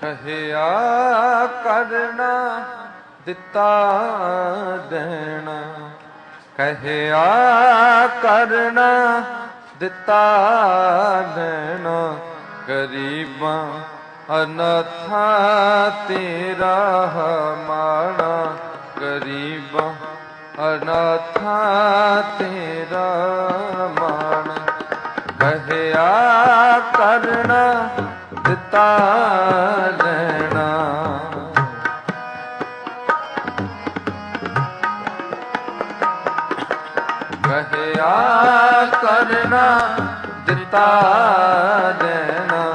ਕਹਿਆ ਕਰਨਾ, ਦਿੱਤਾ ਦੇਣਾ। ਕਹਿਆ ਕਰਨਾ, ਦਿੱਤਾ ਦੇਣਾ। ਗਰੀਬਾਂ ਅਨਾਥਾਂ ਤੇਰਾ ਹਮਾਰਾ ਗਰੀਬਾਂ ਅਨਾਥਾਂ ਤੇਰਾ ਮਾਣ ਕਹਿਆ ਕਰਨਾ ਦਿੱਤਾ ਲੈਣਾ। ਕਹਿਆ ਕਰਨਾ ਦਿੱਤਾ ਲੈਣਾ।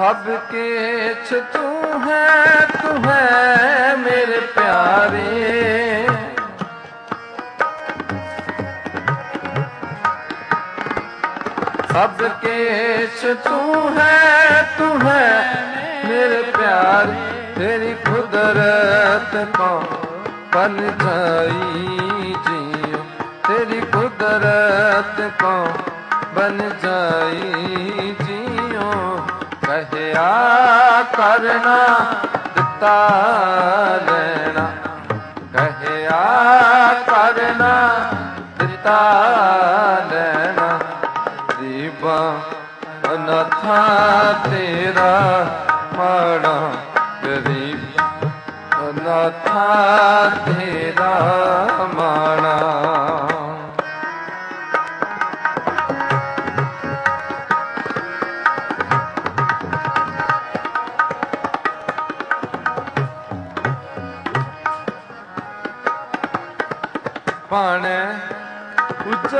ਸਭ ਕੇ ਤੂੰ ਹੈ ਤੂੰ ਹੈ ਮੇਰੇ ਪਿਆਰੇ। ਸਭ ਕੇ ਤੂੰ ਹੈ ਤੂੰ ਹੈ ਮੇਰੇ ਪਿਆਰੇ। ਤੇਰੀ ਕੁਦਰਤ ਕੋ ਬਨ ਜਾਈ ਤੇਰੀ ਕੁਦਰਤ ਕੋ ਬਨ ਜਾਈ ਕਹਿਆ ਕਰਨਾ, ਦਿੱਤਾ ਲੈਣਾ। ਕਹਿਆ ਕਰਨਾ, ਦਿੱਤਾ ਲੈਣਾ। ਦੀਵਾ ਅਨਾਥਾ ਤੇਰਾ ਮਾੜਾ, ਗਰੀਬ ਅਨਾਥਾ ਤੇਰਾ ਮਾਣਾ ਉੱਚ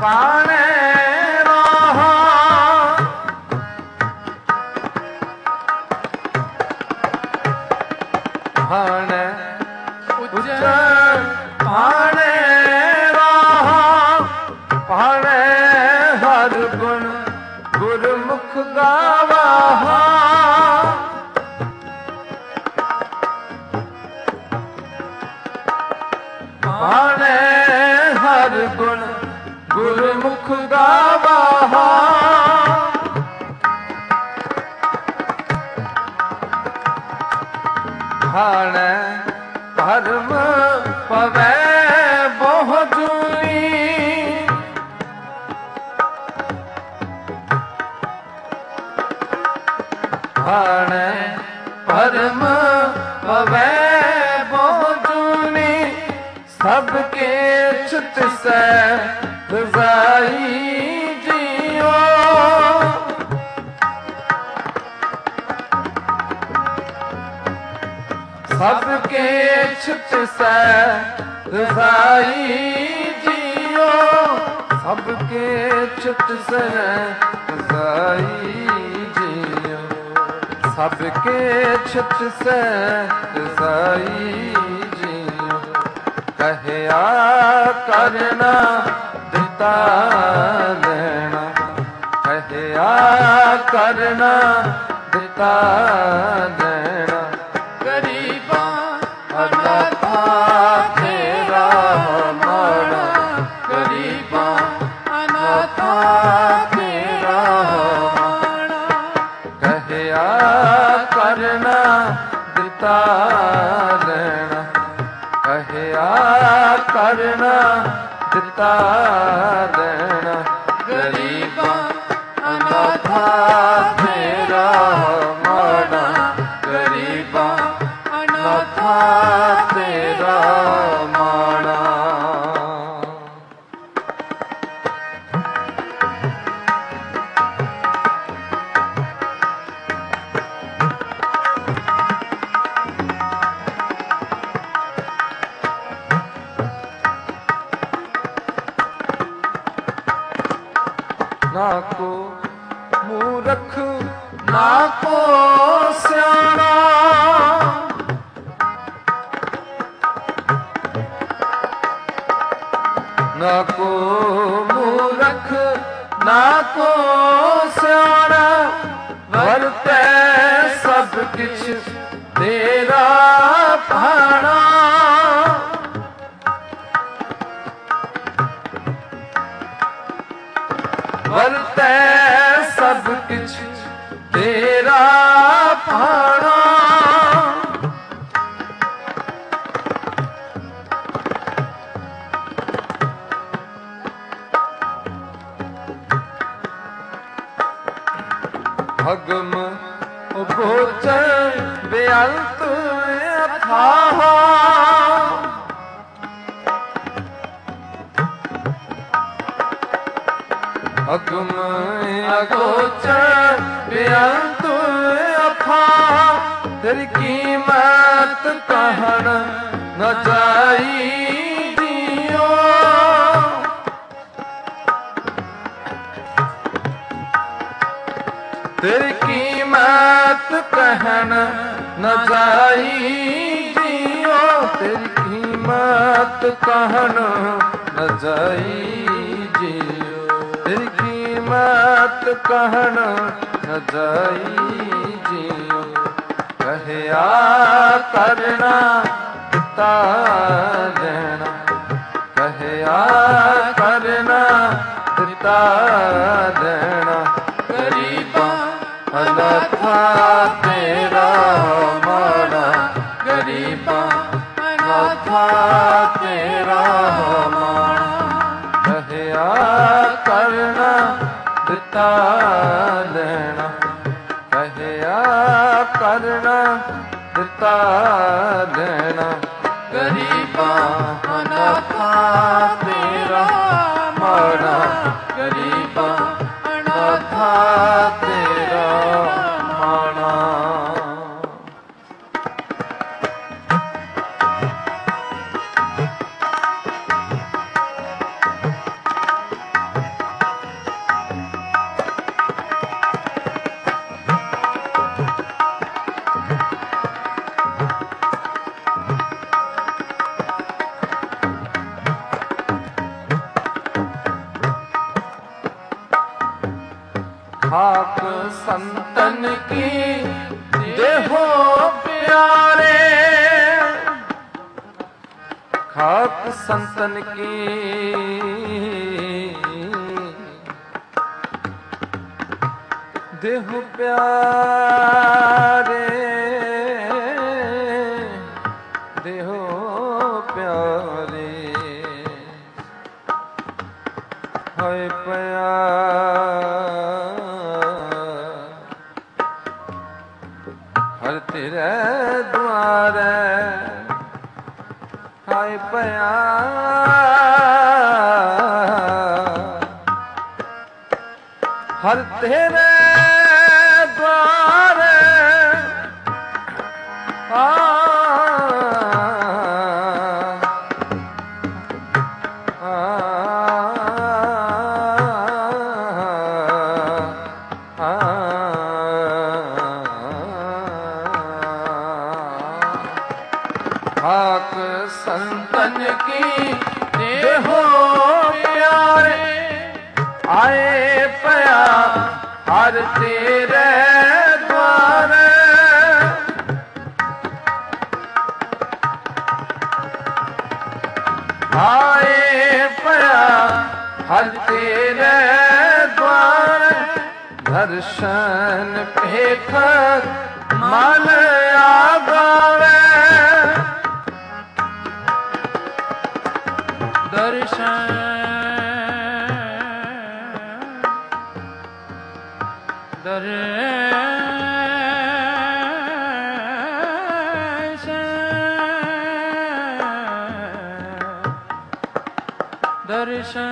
ਪਾਣੇ ਰਹਾ ਪਾਣੇ ਗੁਰਮੁਖ ਗਾਵਾ ਬਾਣੇ ਧਰਮ ਪਵੈ ਬਹੁ ਜੂਨੀ ਬਾਣੇ ਪਰਮ ਪਵੈ ਬਹੁ ਜੂਨੀ ਸਭ ਕੇ ਛੁਤ ਸੈ ਕੇ ਛੁਤ ਸੈ ਰਜ਼ਾਈ ਜੀਓ। ਸਭ ਕੇ ਛੁਤ ਸੈ ਰਜ਼ਾਈ ਜੀਓ। ਸਭ ਕੇ ਛੁਤ ਸੈ ਰਜ਼ਾਈ ਜੀਓ। ਕਹਿਆ ਕਰਨਾ ਦਿੱਤਾ ਲੈਣਾ। ਕਹਿਆ ਕਰਨਾ ਦਿੱਤਾ ਕਹਿਆ ਕਰਨਾ ਦਿੱਤਾ ਲੈਣਾ ਗਰੀਬਾਂ ਅਨਾਥਾਂ ਨਾ ਕੋ ਮੂਰਖ, ਨਾ ਕੋ ਸਿਆਣਾ, ਵਰਤੈ ਸਭ ਕਿਛ ਤੇਰਾ ਭਾਣਾ। ਵਰਤੈ ਸਭ ਕਿਛ ਤੇਰਾ ਭਾਣਾ। ਅਗਮ ਅਗੋਚਰ ਬੇਅੰਤ ਅਥਾਹ ਤੇਰੀ ਕੀਮਤ ਕਹਿਣ ਨ ਜਾਈ ਦਿਓ ਤੇਰੀ ਕੀਮਤ ਕਹਿਣ ਨ ਜਾਈ ਜੀਓ ਤੇਰੀ ਕੀਮਤ ਕਹਿਣ ਨ ਜਾਈ ਕੀਮਤ ਕਹਿਣ ਨ ਜਾਈ ਜੀਓ ਕਹਿਆ ਕਰਨਾ ਤਾ ਦੇਣਾ। ਕਹਿਆ ਕਰਨਾ ਦਿੱਤਾ ਦੇਣਾ। ਗਰੀਬਾਂ ਅਨਾਥਾ ਤੇਰਾ ਖਾਕ ਸੰਤਨ ਕੀ ਦੇਹੋ ਪਿਆਰੇ। ਖਾਕ ਸੰਤਨ ਕੀ ਦੇਹੋ ਹਰ ਤੇਰੇ ਦੁਆਰੇ ਹਾਏ ਪਿਆ ਹਰ ਤੇਰੇ ਸੰਤਨ ਕੀ ਹੋ ਪਿਆਰੇ। ਆਏ ਪਿਆ ਹਰ ਤੇਰੇ ਦੁਆਰੇ ਆਏ ਪਿਆ ਹਰ ਤੇਰੇ ਦਵਾਰ। ਦਰਸ਼ਨ ਭੇਖ ਮਨ ਆਗਾਵੇ। ਦਰਸ਼ਨ ਦਰਸ਼ਨ ਦਰਸ਼ਨ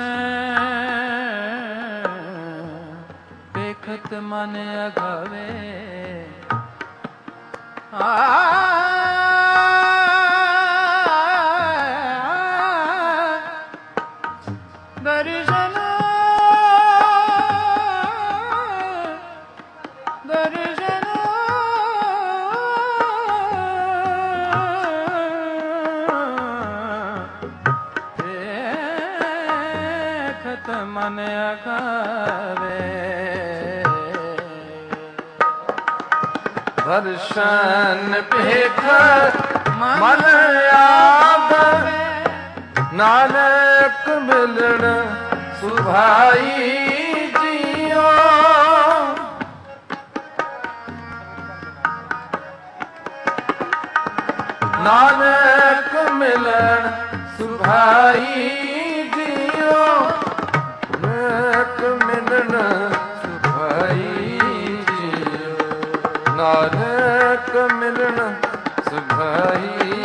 ਵੇਖਤ ਮਨ ਅਗਾਵੇ। ਆ ਦਰਸ਼ਨ ਭੇਖ ਮਨ ਆਗਾਵੇ ਨਾਨਕ ਮਿਲਣ ਸੁਭਾਈ ਜੀਓ। ਨਾਨਕ ਮਿਲਣ ਸੁਭਾਈ ਜੀਓ। ਨਾਨਕ ਮਿਲਣ ਹਰ ਕ ਸੁਭਾਈ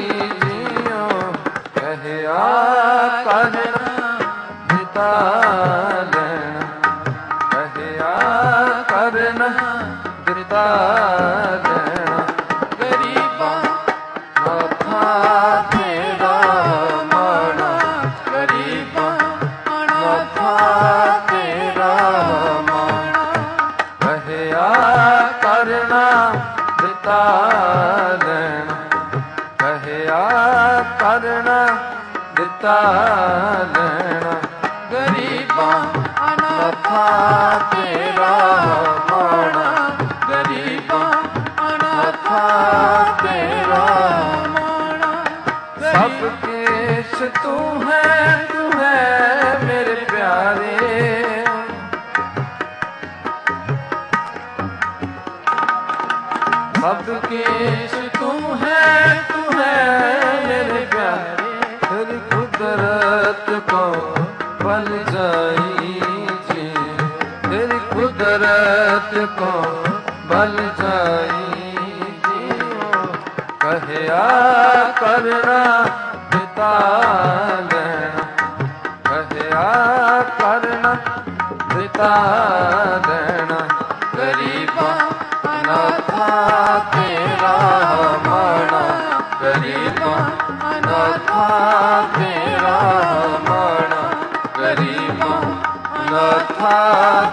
ਕਰਨਾ ਦਿੱਤਾ ਲੈਣਾ। ਕਹਿਆ ਕਰਨਾ ਦਿੱਤਾ ਲੈਣਾ। ਗਰੀਬਾਂ ਅਨਾਥਾਂ ਤੇਰਾ ਮਾਣਾ। ਗਰੀਬਾਂ ਅਨਾਥਾਂ ਤੇਰਾ ਮਾਣਾ। ਗਰੀਬਾਂ ਅਨਾਥਾਂ